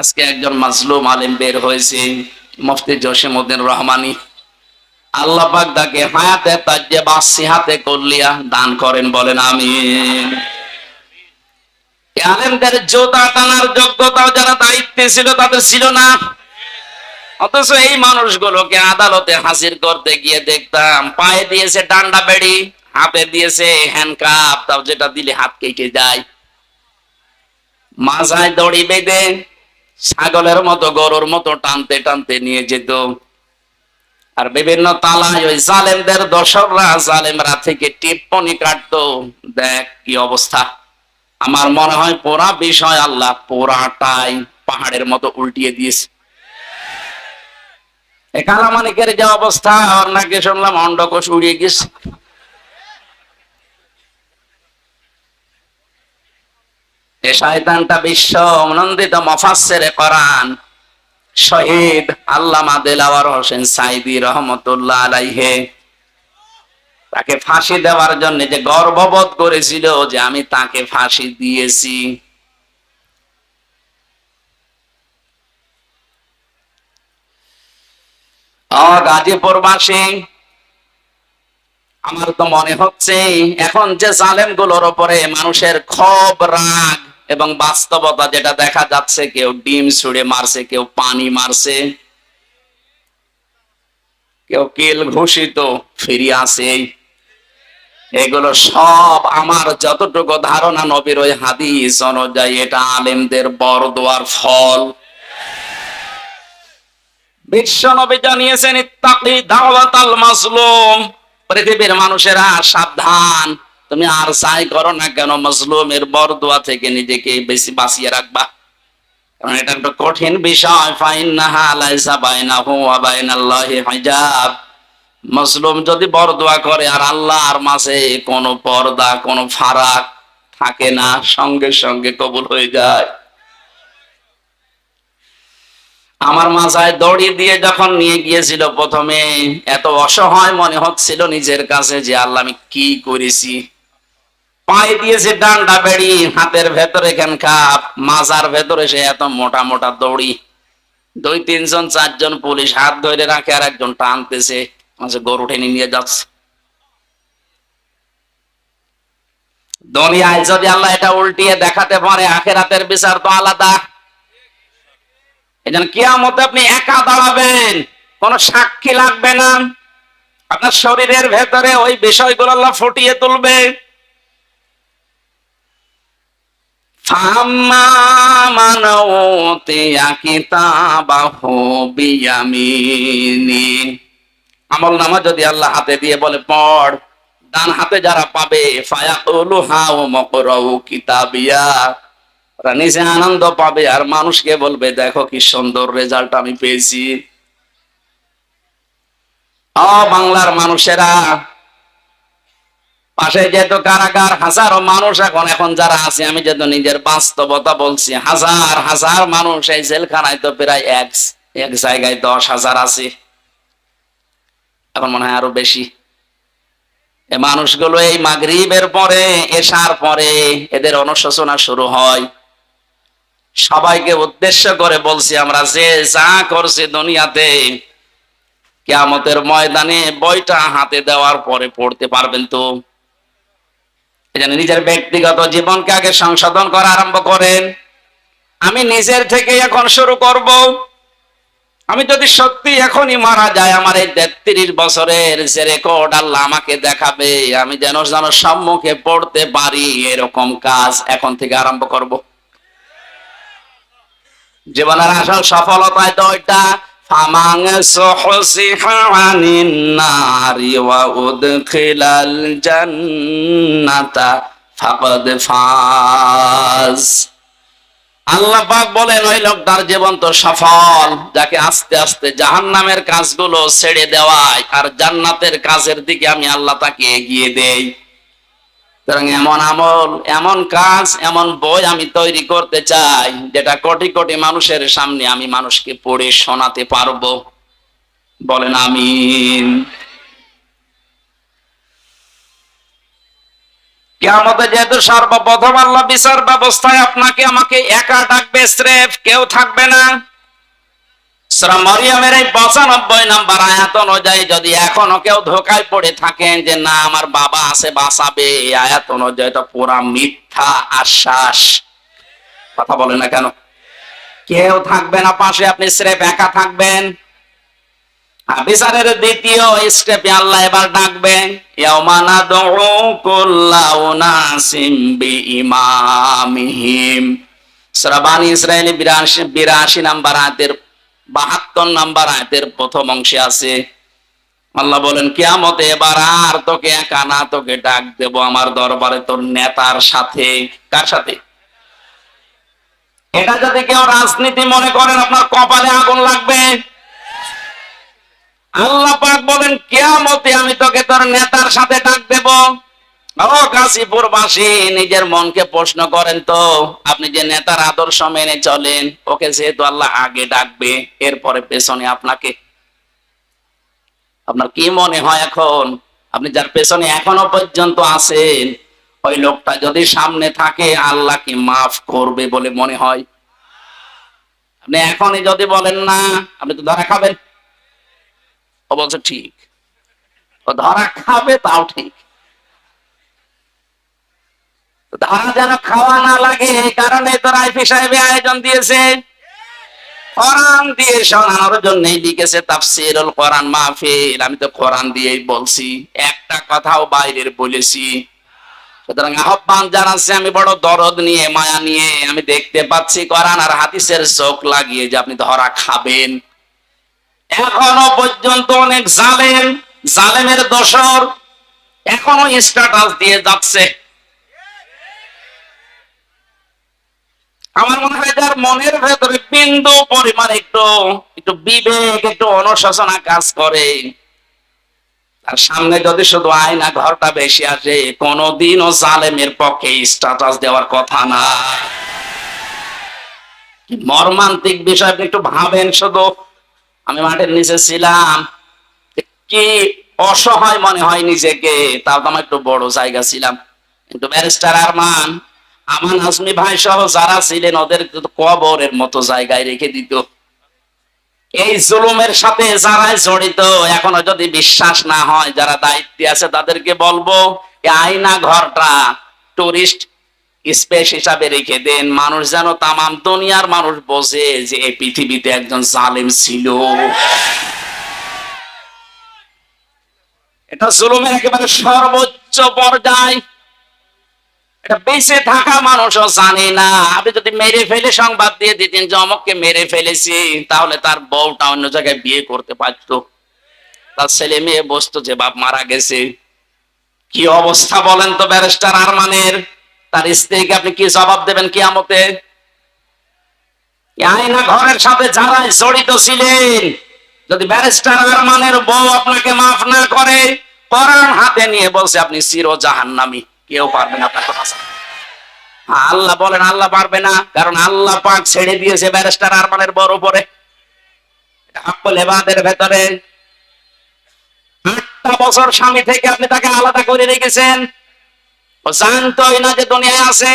আজকে একজন মাজলুম আলেম বের হয়েছে, মুফতি জসিমউদ্দিন রহমানি। আল্লাহ পাক তাকে হায়াতে তাজ্জে বা সিহাতে করলিয়া দান করেন, বলেন আমিন। আলেমদের জোতা টানার যোগ্যতাও যারা দায়িত্বে ছিল, তাদের ছিল না। অথচ এই মানুষগুলোকে আদালতে হাজির করতে গিয়ে দেখতাম, পায়ে দিয়েছে ডান্ডা বেড়ি, হাতে দিয়েছে হ্যান্ডকাপ তাও যেটা দিলে হাত কেটে যায়। মাথায় দড়ি বেঁধে ছাগলের মতো, গরুর মতো টানতে টানতে নিয়ে যেত। আর বিভিন্ন তালায় ওই জালেমদের দর্শকরা জালেমরা থেকে টিপ্পনি কাটতো। দেখ কি অবস্থা। আমার মনে হয় পুরা বিষয় আল্লাহ পুরাটাই পাহাড়ের মতো উল্টিয়ে দিয়েছে। এ কালামানিকের যে অবস্থা ওর নাকি শুনলাম অন্ডকোষ উড়িয়ে গেছে এ শয়তানটা বিশ্ব মফাসের করান শহীদ আল্লামা দেলাওয়ার হোসেন সাইদি রহমতুল্লাহ আলাইহে। তাকে ফাঁসি দেওয়ার জন্য যে গর্ববোধ করেছিল যে আমি তাকে ফাঁসি দিয়েছি। গাজীপুরবাসী, আমার তো মনে হচ্ছে, এখন যে জালেমগুলোর উপরে মানুষের ক্ষোভ, রাগ এবং বাস্তবতা যেটা দেখা যাচ্ছে, কেউ ডিম ছুড়ে মারছে, কেউ পানি মারছে, কেউ কিল ঘোষিত ফিরে আসে। এগুলো সব আমার যতটুকু ধারণা, নবীর ওই হাদিস অনুযায়ী এটা আলেমদের বরদোয়ার ফল। বিশ্ব নবী জানিয়েছেন, ইত্তাকি দাওয়াতাল মাজলুম। পৃথিবীর মানুষেরা সাবধান। তুমি আর চাই করো না কেন? মজলুমের বরদোয়া থেকে নিজেকে বেশি বাঁচিয়ে রাখবা। কারণ এটা একটা কঠিন বিষয়। মজলুম যদি বরদোয়া করে আর আল্লাহর মাঝে কোনো পর্দা, কোনো ফারাক থাকে না, সঙ্গে সঙ্গে কবুল হয়ে যায়। আমার মাথায় দড়ি দিয়ে যখন নিয়ে গিয়েছিল প্রথমে, এত অসহায় মনে হচ্ছিল নিজের কাছে যে, আল্লাহ আমি কি করেছি? পায়ে দিয়েছে ডান্ডা বেড়ি, হাতের ভেতরে কাপ মাজার ভেতরে সে এত মোটা মোটা দড়ি। দুই, তিনজন, চারজন পুলিশ হাত ধরে রাখে আর একজন টানতেছে গরু টেনে নিয়ে যাচ্ছে। দুনিয়ায় যদি আল্লাহ এটা উল্টিয়ে দেখাতে পারে, আখেরাতের বিচার তো আলাদা। এই জন্য কিয়ামতে আপনি একা দাঁড়াবেন, কোন সাক্ষী লাগবে না। আপনার শরীরের ভেতরে ওই বিষয়গুলো আল্লাহ ফুটিয়ে তুলবে। আমল নামা যদি আল্লাহ হাতে দিয়ে বলে, পড়। ডান হাতে যারা পাবে নিজে আনন্দ পাবে আর মানুষকে বলবে, দেখো কি সুন্দর রেজাল্ট আমি পেয়েছি। ও বাংলার মানুষেরা পাশে যেহেতু কারাগার, হাজারো মানুষ এখন এখন যারা আছে, আমি যেহেতু নিজের বাস্তবতা বলছি, হাজার হাজার মানুষ এই জেলখানায় তো প্রায় এক এক জায়গায় দশ হাজার আছে। এখন মনে হয় আরও বেশি। মানুষগুলো এই মাগরিবের পরে এসার পরে এদের অনুশোচনা শুরু হয়। সবাইকে উদ্দেশ্য করে বলছি আমরা, যে যা করছি দুনিয়াতে, কেয়ামতের ময়দানে বইটা হাতে দেওয়ার পরে পড়তে পারবেন তো। এজন্য নিজের ব্যক্তিগত জীবনকে আগে সংশোধন করা আরম্ভ করেন। আমি নিজের থেকে এখন শুরু করব। আমি যদি সত্যি এখনই মারা যায় আমার এই তেত্রিশ বছরের যে রেকর্ড আল্লাহ আমাকে দেখাবে, আমি যেন যেন সম্মুখে পড়তে পারি এরকম কাজ এখন থেকে আরম্ভ করব। জীবনের আসল সফলতায় তো পাক বলেন, ওই লোকটার জীবন তো সফল, যাকে আস্তে আস্তে জাহান্নামের কাজগুলো ছেড়ে দেওয়ায় আর জান্নাতের কাজের দিকে আমি আল্লাহ তাকে এগিয়ে দেই। সুতরাং এমন আমল, এমন কাজ, এমন বই আমি তৈরি করতে চাই, যেটা কোটি কোটি মানুষের সামনে আমি মানুষকে পড়ে শোনাতে পারব। বলেন আমিন। কেমতে যেহেতু সর্বপ্রথম আল্লাহ বিচার ব্যবস্থায় আপনাকে আমাকে একা ডাকবে, স্রেফ কেউ থাকবে না। মরিয়মের এই পঁচানব্বই নাম্বার আয়াত অনুযায়ী যদি এখনও কেউ ধোকায় পড়ে থাকেন যে, না, আমার বাবা আছে, বাঁচাবে। এই আয়াত অনুযায়ী তো পুরা মিথ্যা আশ্বাস। কথা বলে না কেন? কেউ থাকবে না পাশে, আপনি স্রেফ একা থাকবেন। বিচারের দ্বিতীয় স্টেপে আল্লাহ এবার ডাকবেন ইয়াউমানা দুউ কুল্লা উনাসিম বিইমামিহিম। সূরা বানি 82 82 নাম্বার আয়াতের 72 নাম্বার আয়াতের প্রথম অংশে আছে। আল্লাহ বলেন, কিয়ামতে এবার আর তোকে একা না, তোকে ডাক দেব আমার দরবারে তোর নেতার সাথে। কার সাথে? এটা যদি কেউ রাজনীতি মনে করেন, আপনার কপালে আগুন লাগবে। আল্লাহ পাক বলেন, কেয়ামতে আমি তোকে তোর নেতার সাথে ডাক দেব। নিজের মনকে প্রশ্ন করেন তো, আপনি যে নেতার আদর্শ মেনে চলেন, ওকে যেহেতু আল্লাহ আগে ডাকবে, এরপরে পেছনে আপনাকে, আপনার কি মনে হয় এখন? আপনি যার পেছনে এখনও পর্যন্ত আছেন, ওই লোকটা যদি সামনে থাকে আল্লাহ কি মাফ করবে বলে মনে হয়। আপনি এখনই যদি বলেন না, আপনি তো ধরা খাবেন। ও বলছে, ঠিক। ও ধরা খাবে, তাও ঠিক। তো ধরা যেন খাওয়া না লাগে, এই কারণে তো রাইফি সাহেব আয়োজন দিয়েছে। কোরআন দিয়ে শোনানোর লিখেছে তাফসিরুল কোরআন মাহফিল। আমি তো কোরআন দিয়েই বলছি, একটা কথাও বাইরের বলেছি। সুতরাং আহ্বান জানাচ্ছি আমি বড় দরদ নিয়ে, মায়া নিয়ে, আমি দেখতে পাচ্ছি কোরআন আর হাদিসের চোখ লাগিয়ে যে আপনি ধরা খাবেন। এখনও পর্যন্ত অনেক জালেম, জালেমের দোসর এখনও স্ট্যাটাস দিয়ে যাচ্ছে। আমার মনে হয় যার মনের ভেতরে বিন্দু পরিমাণ একটু একটু বিবেক, একটু অনুশাসনা কাজ করে। তার সামনে যদি শুধু আয়না ঘরটা বেশি আসে, কোনদিনও জালেমের পক্ষে স্ট্যাটাস দেওয়ার কথা না। মর্মান্তিক বিষয় আপনি একটু ভাবেন শুধু। আমি মাঠের নিচে ছিলাম। কি অসহায় মনে হয় নিজেকে, তাও তো আমার একটু বড় জায়গা ছিলাম। কিন্তু ব্যারিস্টার আরমান আমান হাসমি ভাই সহ যারা ছিলেন, ওদের কবরের মতো জায়গায় রেখে দিত। এই জুলুমের সাথে যারা জড়িত, এখনও যদি বিশ্বাস না হয়, যারা দায়িত্বে আছে, তাদেরকে বলব আয়না ঘরটা টুরিস্ট স্পেস হিসাবে রেখে দেন। মানুষ যেন তামাম দুনিয়ার মানুষ বোঝে যে এই পৃথিবীতে একজন জালেম ছিল। এটা জুলুমের একেবারে সর্বোচ্চ পর্যায়। বেঁচে থাকা মানুষও জানে না। আপনি যদি মেরে ফেলে সংবাদ দিয়ে দিতেন যে অমককে মেরে ফেলেছি, তাহলে তার বউটা অন্য জায়গায় বিয়ে করতে পারতো। তার ছেলে মেয়ে বসতো যে বাপ মারা গেছে। কি অবস্থা বলেন তো ব্যারিস্টার আরমানের? তার স্ত্রীকে আপনি কি জবাব দেবেন কিয়ামতে? এই আয়না ঘরের সাথে যারা জড়িত ছিলেন, যদি ব্যারিস্টার আরমানের বউ আপনাকে মাফ না করে কোরআন হাতে নিয়ে বলছে, আপনি চির জাহান্নামী কেউ পারবে না, আপনার কথা আল্লাহ বলেন, আল্লাহ পারবে না, কারণ আল্লাহ পাক ছেড়ে দিয়েছে ব্যারিস্টার আরমানের বড় উপরে। হাক্কুল ভেতরে। আটটা বছর স্বামী থেকে আপনি তাকে আলাদা করে রেখেছেন। ও জানতোই না যে দুনিয়ায় আছে।